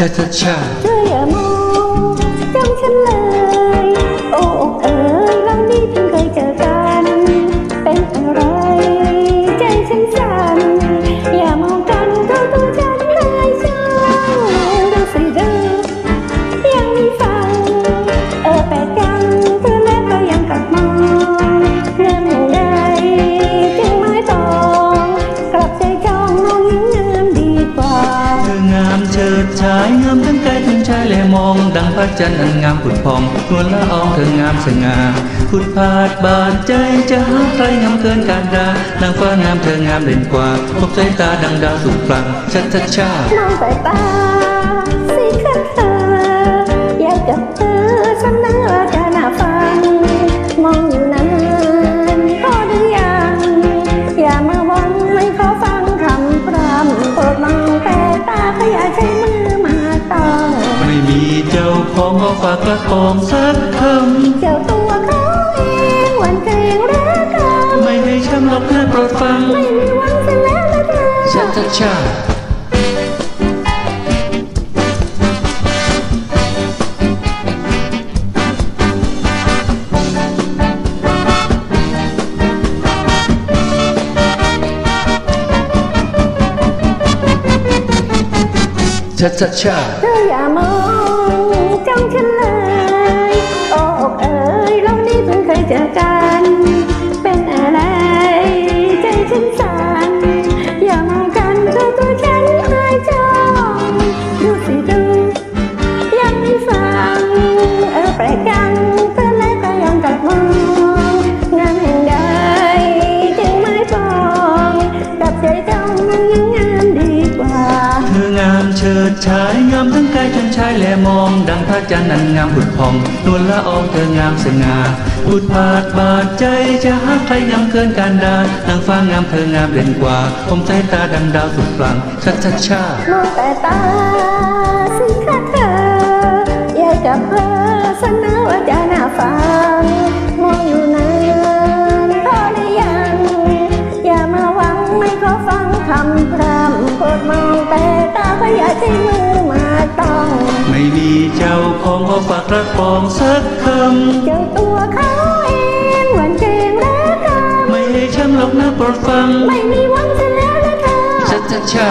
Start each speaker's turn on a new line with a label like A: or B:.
A: ชาช
B: เิดชายงาม
A: ทั้งกายทั้งใจและมองดังพระจันทร์อันงามผุดพองนวลละอองเธองามสง่าผุดผาดบานใจจะหาใครงามเกินการดานางฟ้างามเธองามเด่นกว่าพบสายตาดังดาวสุกปลังชัดชัดชาม
B: องสายตา ของ
A: ก็ฝากกระปองสักค
B: เจ้าตัวเขาเองหวันเกรงรักกั เออแปลกจังเธอแล้วก็ยังกลับมองงามแห่งใดจึงไม่ฟองกับใจจ้องมันยังงามดีกว่า
A: เธองามเฉิดฉายงามทั้งกายทั้งชายและมอง ดังพระจันทร์นั้นงามผุดพองนวลละอองเธองามสง่าผุดผาดบาดใจจะหาใครงามเกินการดานางฟ้างามเธองามเด่นกว่าผมสายตาดังดาวสุดปลังชัดชัดชา
B: มองแต่ตาสิคะเธออยากจะเพอ ใช้มือมาต้อง
A: ไม่มีเจ้าของก็ฝากกระปองสักค
B: เจ้าตัวเขาเองหวันเกรงและกำ
A: ไม่ให้ช้ำหรอกนะโปรดฟังำ
B: ไม่มีหวังเสียแล้วนะเธอ
A: ชัดชัดชา